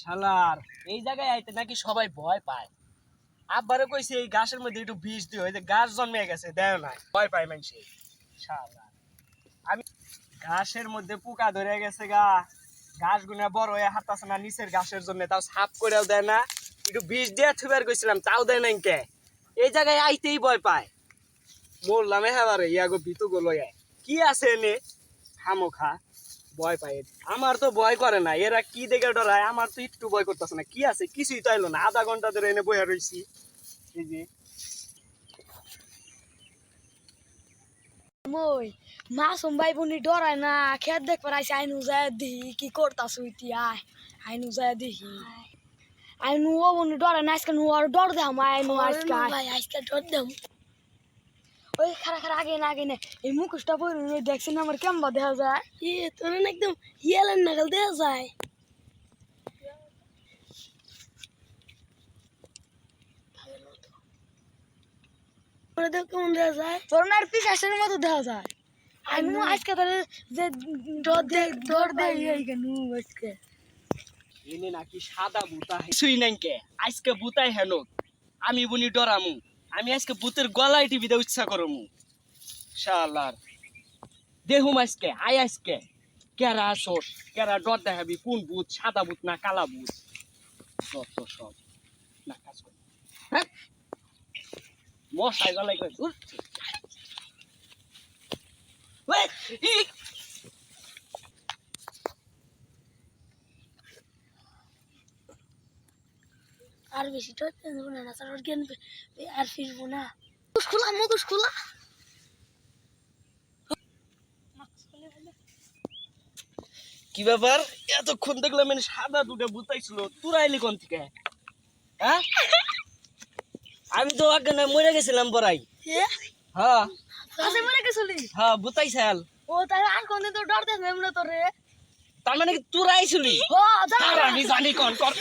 শালার, এই জায়গায় আইতে নাকি সবাই ভয় পায়। আব্বারে কইছে, এই গাছের মধ্যে একটু বিষ দিও, এই গাছ জন্মে গেছে দেয় না ভয় পায় মানুষে। শালার। আমি ঘাসের মধ্যে পোকা ধরে গেছে গা। ঘাস গুনা বড় হয়ে হাতাছে না, নিচের ঘাসের জন্য তাও সাফ করেও দেয় না। একটু বিষ দিয়ে থুবার কইছিলাম তাও দেয় নাই কে? এই জায়গায় আইতেই ভয় পায়। মরলাম এবারে ইয়াগো ভিতু গুলো কি আছে এনে? খামোখা। ভয় পায়। আমার তো ভয় করে না এরা কি দেখে ডরায়? আমার তো একটু ভয় করতেছে না। কি আছে? কিছুই তো না। আধা ঘণ্টা ধরে এনে বইয়া রইছি। এই যে। মই মাসুম ভাই বোনি ডরায় না। খেত দেখ পারাইছে আইনু যায় দেখি কি করতাছ ইতিয়া আইনু যায় দেখি। আইনু ও বোনি ডরায় না আজকে নু আর ডর দে আমার আইনু আজকে ভাই আজকে ডর দেম ওই খারা খারা আগে না আগে না। এই মুখোশটা পরে দেখছেন আমার কেমবা দেখা যায়। ই তোর না একদম হিয়ালেন নাগাল দেখা যায়। কেমন দেখা যায়। তোর না পিসাসের মতো দেখা যায়। আমি আজকে তাহলে যে ডর দে ডর দে এই কেন আজকে? এনে নাকি সাদা বুতা কিছুই নাই কে? আজকে বুতাই হেন আমি বুনি ডরামু। আমি আজকে বুতের গলায় টিভিতে উৎসাহ করমু। শালার। দেহুম আজকে আই আজকে। কেরা আসোস, কেরা ডর দেখাবি, কোন বুত সাদা বুত না কালা বুত যত সব। না, কাজ কর। হ্যাঁ? মশাই গলায় করে উঠ। ওই, ই, আর বেশি দেব না না স্যার জ্ঞান আর ফিরবো না। মুখোশ খোলা মুখোশ খোলা। কি ব্যাপার? এতক্ষণ দেখলাম মানে সাদা দুটো বুতাইছিল তোরা এলি কোন থেকে? হ্যাঁ? আমি তো আগে না মরে গেছিলাম বড়াই। হ্যাঁ। কাছে মরে গেছলি? হ্যাঁ বুতাইছাল ও তাই আর কোনদিন তো ডর দেব এমন তোরে। তার মানে কি তোরা আইছিলি ও জানি জানি কোন কর